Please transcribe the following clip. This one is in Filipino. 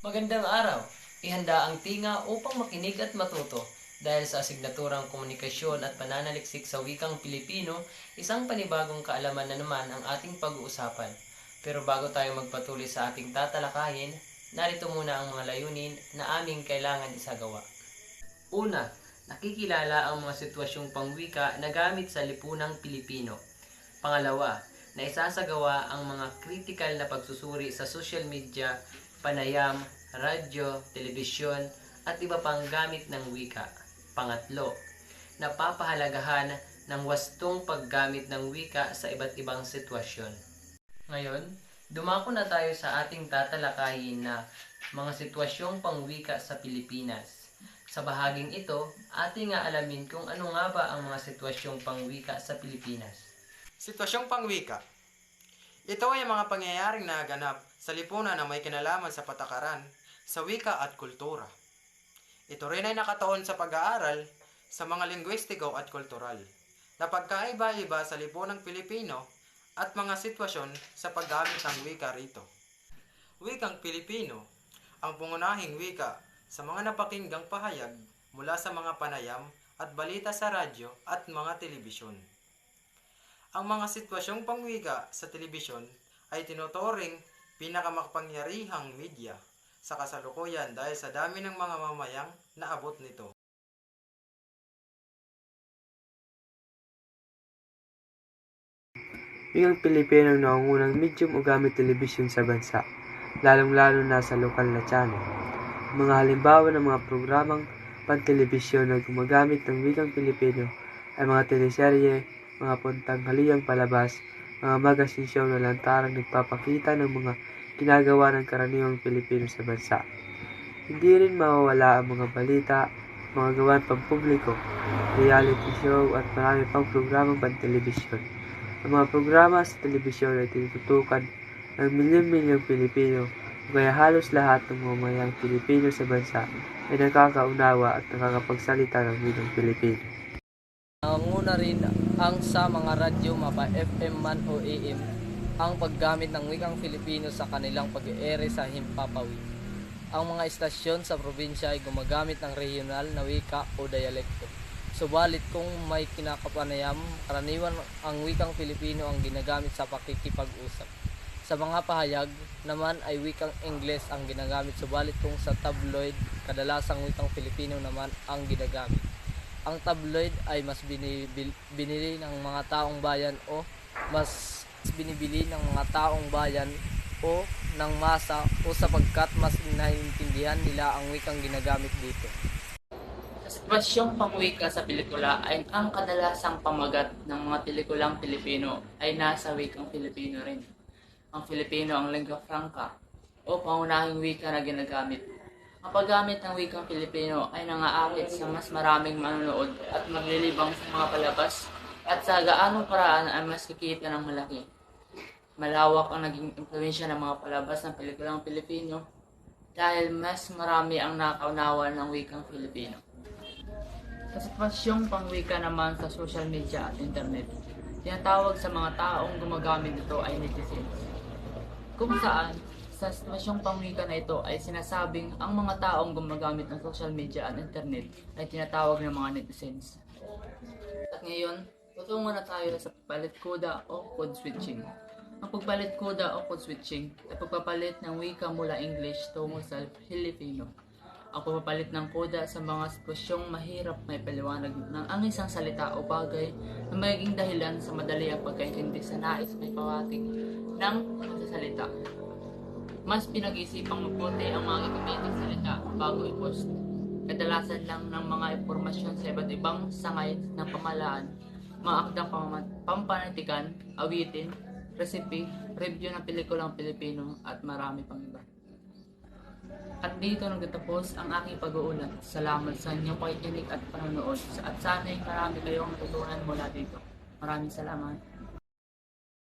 Magandang araw! Ihanda ang tinga upang makinig at matuto. Dahil sa asignaturang komunikasyon at pananaliksik sa wikang Pilipino, isang panibagong kaalaman na naman ang ating pag-uusapan. Pero bago tayo magpatuloy sa ating tatalakayin, narito muna ang mga layunin na aming kailangan isagawa. Una, nakikilala ang mga sitwasyong pangwika na gamit sa lipunang Pilipino. Pangalawa, na isasagawa ang mga critical na pagsusuri sa social media, panayam, radyo, telebisyon, at iba pang gamit ng wika. Pangatlo, napapahalagahan ng wastong paggamit ng wika sa iba't ibang sitwasyon. Ngayon, dumako na tayo sa ating tatalakayin na mga sitwasyong pangwika sa Pilipinas. Sa bahaging ito, ating aalamin kung ano nga ba ang mga sitwasyong pangwika sa Pilipinas. Sitwasyong pangwika. Ito ay mga pangyayaring naganap sa lipunan na may kinalaman sa patakaran, sa wika at kultura. Ito rin ay nakataon sa pag-aaral sa mga linguistiko at kultural na pagkaiba-iba sa lipunang Pilipino at mga sitwasyon sa paggamit ng wika rito. Wikang Pilipino, ang pangunahing wika sa mga napakinggang pahayag mula sa mga panayam at balita sa radyo at mga telebisyon. Ang mga sitwasyong pangwika sa telebisyon ay tinuturing pinakamakapangyarihang media sa kasalukuyan dahil sa dami ng mga mamayang naabot nito. Wikang Pilipino ang naungunang medium o gamit telebisyon sa bansa, lalong-lalo na sa lokal na channel. Mga halimbawa ng mga programang pantelebisyon na gumagamit ng wikang Pilipino ay mga teleserye, mga puntanghaliang palabas, mga magazine show na lantarang nagpapakita ng mga ginagawa ng karaniwang Pilipino sa bansa. Hindi rin mawawala ang mga balita, mga gawain pampubliko, reality show at marami pang programang pantelebisyon. Ang mga programa sa telebisyon ay tinututukan ng milyon-milyong Pilipino kaya halos lahat ng mamayang Pilipino sa bansa ay nakakaunawa at nakakapagsalita ng wikang Pilipino. Nangunguna rin ang sa mga radyo mapa FM man o AM ang paggamit ng wikang Filipino sa kanilang pag-eere sa himpapawid. Ang mga istasyon sa probinsya ay gumagamit ng regional na wika o dialekto. Subalit kung may kinakapanayam, karaniwan ang wikang Filipino ang ginagamit sa pakikipag-usap. Sa mga pahayag naman ay wikang Ingles ang ginagamit subalit kung sa tabloid, kadalasang wikang Filipino naman ang ginagamit. Ang tabloid ay mas binibil, binili ng mga taong bayan o mas binibili ng mga taong bayan o ng masa o sapagkat mas naiintindihan nila ang wikang ginagamit dito. Sa sitwasyong pangwika sa pelikula ay ang kadalasang pamagat ng mga pelikulang Pilipino ay nasa wikang Filipino rin. Ang Filipino ang lingua franca o pangunahing wika na ginagamit. Ang paggamit ng wikang Filipino ay nangaakit sa mas maraming manonood at maglilibang sa mga palabas at sa gaanong paraan ay mas kikita ng malaki. Malawak ang naging impluensya ng mga palabas ng pelikulang Pilipino dahil mas marami ang nakaunawa ng wikang Filipino. Sa sitwasyong pangwika naman sa social media at internet, tinatawag sa mga taong gumagamit nito ay netizens. Kung saan, sa sitwasyong pangwika na ito ay sinasabing ang mga taong gumagamit ng social media at internet ay tinatawag ng mga netizens. At ngayon, tutungo na tayo sa palit koda o code switching. Ang pagpalit koda o code switching ay pagpapalit ng wika mula English tungo sa Filipino. Ang pagpapalit ng koda sa mga sitwasyong mahirap may paliwanag ng ang isang salita o bagay na magiging dahilan sa madali ang pagkaintindi sa nais may pawating ng magsasalita. Mas pinag-isipang mabuti ang mga gagamiting salita bago i-post. Kadalasan lang ng mga impormasyon sa iba't ibang sangay ng pamalaan, mga akdang pampanitikan, awitin, recipe, review ng pelikulang Pilipino at marami pang iba. At dito nagtatapos ang aking pag-uulat. Salamat sa inyong pakikinig at panonood. At sana'y marami kayong natutunan mula dito. Maraming salamat.